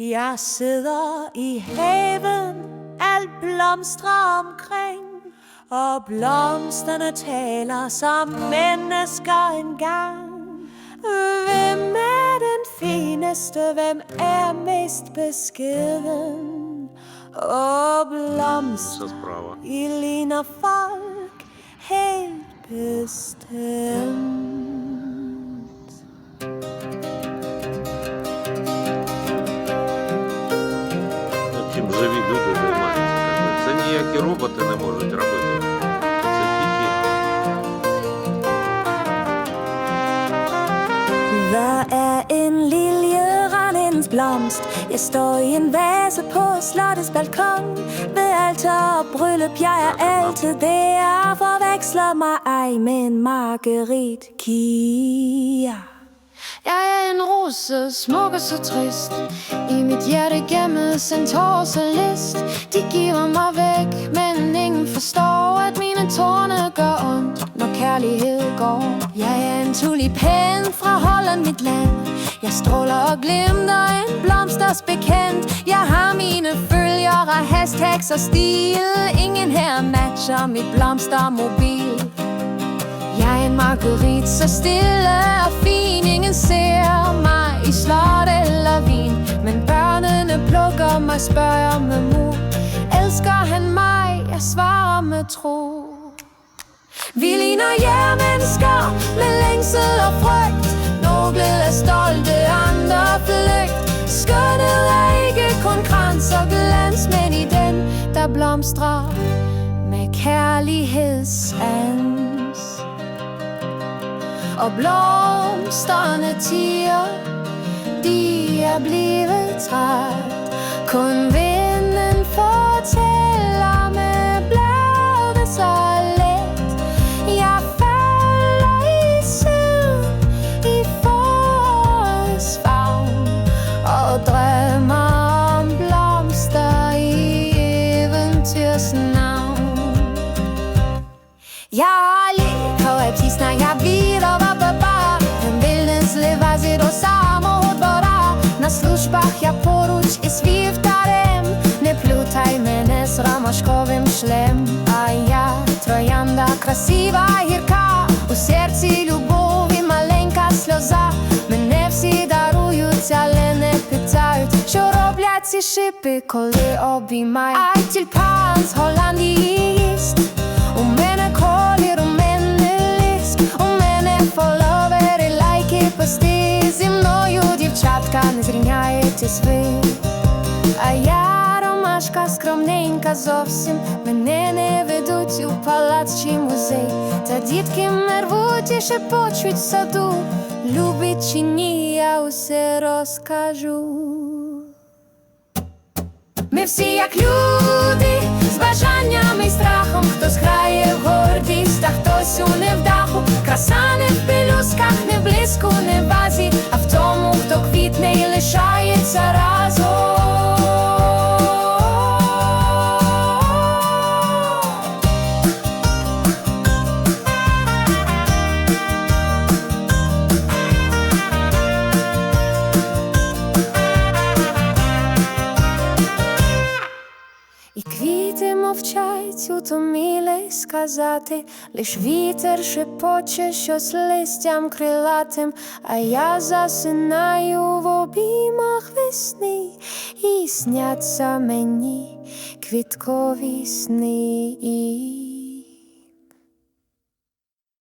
Jeg sidder i haven, alt blomstrer omkring, og blomsterne taler som mennesker engang. Hvem er den fineste, hvem er mest beskeden? Og blomster, I ligner folk helt bestemt. живі люди займаються. якби. Це ніякі роботи не можуть робити. Це тільки Hvad er en lilje randens blomst? Jeg står i en vase på slottets balkon Ved alter og bryllup, jeg er altid der Forveksler mig ej med en margerit kia jeg er en rose, smuk og så trist. I mit hjerte gemmes en tår så list. De giver mig væk, men ingen forstår At mine tårne gør ondt, når kærlighed går Jeg er en tulipan fra Holland, mit land. Jeg stråler og glimter en blomsters bekendt. Jeg har mine følgere, hashtags og stil. Ingen her matcher mit blomstermobil. Jeg er en marguerite, så stille mig, spørger med mor Elsker han mig? Jeg svarer med tro. Vi ligner jer-mennesker med længsel og frygt. Nogle er stolte, andre flygt Skønnet er ikke kun krans og glans Men i den, der blomstrer med kærlighedsans og blomsterne tiger. De er blevet træt. Kun vinden fortæller med blade så let. Jeg falder i søvn i forårets favn Og drømmer om blomster i eventyrs navn Ja, красива гірка У серці любові маленька сльоза. Мене всі дарують, але не питають Що роблять ці шипи, коли обіймають. Ай, тюльпан з Голландії їсть. У мене колір, у мене ліск, у мене фоловери, лайки, пости. Зі мною, дівчатка, не зрівняєтесь ви. А я скромненька зовсім. Мене не ведуть у палац чи музей. Та дітки мервуть і шепочуть в саду. Любить чи ні, я усе розкажу. Ми всі як люди, з бажанням і страхом, хто грає в гордість, мовчать, утоміли сказати, лиш вітер шепоче щось листям крилатим, а я засинаю в обіймах весни, і сняться мені квіткові сни.